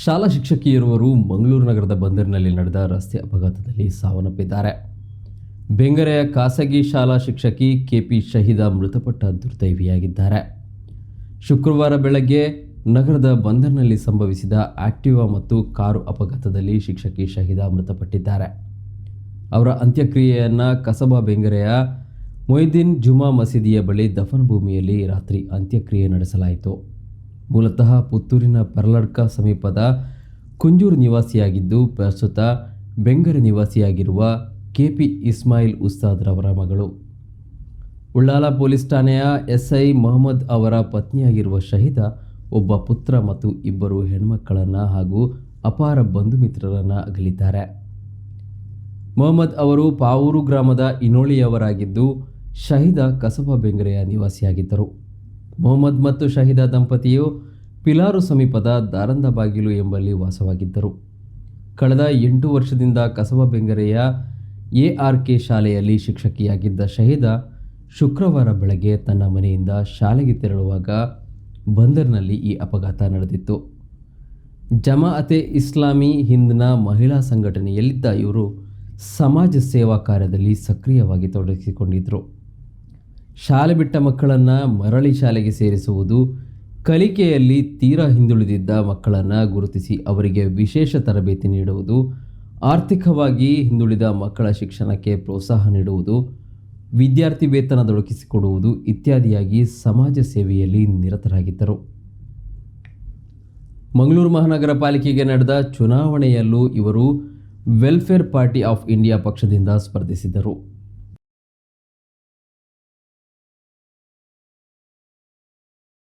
ಶಾಲಾ ಶಿಕ್ಷಕಿಯರುವರು ಮಂಗಳೂರು ನಗರದ ಬಂದರಿನಲ್ಲಿ ನಡೆದ ರಸ್ತೆ ಅಪಘಾತದಲ್ಲಿ ಸಾವನ್ನಪ್ಪಿದ್ದಾರೆ. ಬೆಂಗರೆಯ ಖಾಸಗಿ ಶಾಲಾ ಶಿಕ್ಷಕಿ ಕೆಪಿ ಶಹೀದ ಮೃತಪಟ್ಟ ದುರ್ದೈವಿಯಾಗಿದ್ದಾರೆ. ಶುಕ್ರವಾರ ಬೆಳಗ್ಗೆ ನಗರದ ಬಂದರ್ನಲ್ಲಿ ಸಂಭವಿಸಿದ ಆಕ್ಟಿವಾ ಮತ್ತು ಕಾರು ಅಪಘಾತದಲ್ಲಿ ಶಿಕ್ಷಕಿ ಶಹೀದ ಮೃತಪಟ್ಟಿದ್ದಾರೆ. ಅವರ ಅಂತ್ಯಕ್ರಿಯೆಯನ್ನು ಕಸಬಾ ಬೆಂಗರೆಯ ಮೊಯ್ದೀನ್ ಜುಮಾ ಮಸೀದಿಯ ಬಳಿ ದಫನ್ ಭೂಮಿಯಲ್ಲಿ ರಾತ್ರಿ ಅಂತ್ಯಕ್ರಿಯೆ ನಡೆಸಲಾಯಿತು. ಮೂಲತಃ ಪುತ್ತೂರಿನ ಪರ್ಲಡ್ಕ ಸಮೀಪದ ಕುಂಜೂರು ನಿವಾಸಿಯಾಗಿದ್ದು, ಪ್ರಸ್ತುತ ಬೆಂಗರೆ ನಿವಾಸಿಯಾಗಿರುವ ಕೆ ಪಿ ಇಸ್ಮಾಯಿಲ್ ಉಸ್ತಾದ್ರವರ ಮಗಳು. ಉಳ್ಳಾಲ ಪೊಲೀಸ್ ಠಾಣೆಯ ಎಸ್ಐ ಮೊಹಮ್ಮದ್ ಅವರ ಪತ್ನಿಯಾಗಿರುವ ಶಹೀದ, ಒಬ್ಬ ಪುತ್ರ ಮತ್ತು ಇಬ್ಬರು ಹೆಣ್ಮಕ್ಕಳನ್ನು ಹಾಗೂ ಅಪಾರ ಬಂಧು ಮಿತ್ರರನ್ನು ಅಗಲಿದ್ದಾರೆ. ಮೊಹಮ್ಮದ್ ಅವರು ಪಾವೂರು ಗ್ರಾಮದ ಇನೋಳಿಯವರಾಗಿದ್ದು ಶಹೀದ ಕಸಬಾ ಬೆಂಗರೆಯ ನಿವಾಸಿಯಾಗಿದ್ದರು. ಮೊಹಮ್ಮದ್ ಮತ್ತು ಶಹೀದ ದಂಪತಿಯು ಪಿಲಾರು ಸಮೀಪದ ದಾರಂದ ಬಾಗಿಲು ಎಂಬಲ್ಲಿ ವಾಸವಾಗಿದ್ದರು. ಕಳೆದ ಎಂಟು ವರ್ಷದಿಂದ ಕಸಬ ಬೆಂಗರೆಯ ಎ ಆರ್ ಕೆ ಶಾಲೆಯಲ್ಲಿ ಶಿಕ್ಷಕಿಯಾಗಿದ್ದ ಶಹೀದ ಶುಕ್ರವಾರ ಬೆಳಗ್ಗೆ ತನ್ನ ಮನೆಯಿಂದ ಶಾಲೆಗೆ ತೆರಳುವಾಗ ಬಂದರ್ನಲ್ಲಿ ಈ ಅಪಘಾತ ನಡೆದಿತ್ತು. ಜಮಾಅತೆ ಇಸ್ಲಾಮಿ ಹಿಂದ್ನ ಮಹಿಳಾ ಸಂಘಟನೆಯಲ್ಲಿದ್ದ ಇವರು ಸಮಾಜ ಸೇವಾ ಕಾರ್ಯದಲ್ಲಿ ಸಕ್ರಿಯವಾಗಿ ತೊಡಗಿಸಿಕೊಂಡಿದ್ದರು ಶಾಲೆ ಬಿಟ್ಟ ಮಕ್ಕಳನ್ನು ಮರಳಿ ಶಾಲೆಗೆ ಸೇರಿಸುವುದು, ಕಲಿಕೆಯಲ್ಲಿ ತೀರಾ ಹಿಂದುಳಿದಿದ್ದ ಮಕ್ಕಳನ್ನು ಗುರುತಿಸಿ ಅವರಿಗೆ ವಿಶೇಷ ತರಬೇತಿ ನೀಡುವುದು, ಆರ್ಥಿಕವಾಗಿ ಹಿಂದುಳಿದ ಮಕ್ಕಳ ಶಿಕ್ಷಣಕ್ಕೆ ಪ್ರೋತ್ಸಾಹ ನೀಡುವುದು, ವಿದ್ಯಾರ್ಥಿ ವೇತನ ದೊರಕಿಸಿಕೊಡುವುದು ಇತ್ಯಾದಿಯಾಗಿ ಸಮಾಜ ಸೇವೆಯಲ್ಲಿ ನಿರತರಾಗಿದ್ದರು. ಮಂಗಳೂರು ಮಹಾನಗರ ಪಾಲಿಕೆಗೆ ನಡೆದ ಚುನಾವಣೆಯಲ್ಲೂ ಇವರು ವೆಲ್ಫೇರ್ ಪಾರ್ಟಿ ಆಫ್ ಇಂಡಿಯಾ ಪಕ್ಷದಿಂದ ಸ್ಪರ್ಧಿಸಿದ್ದರು.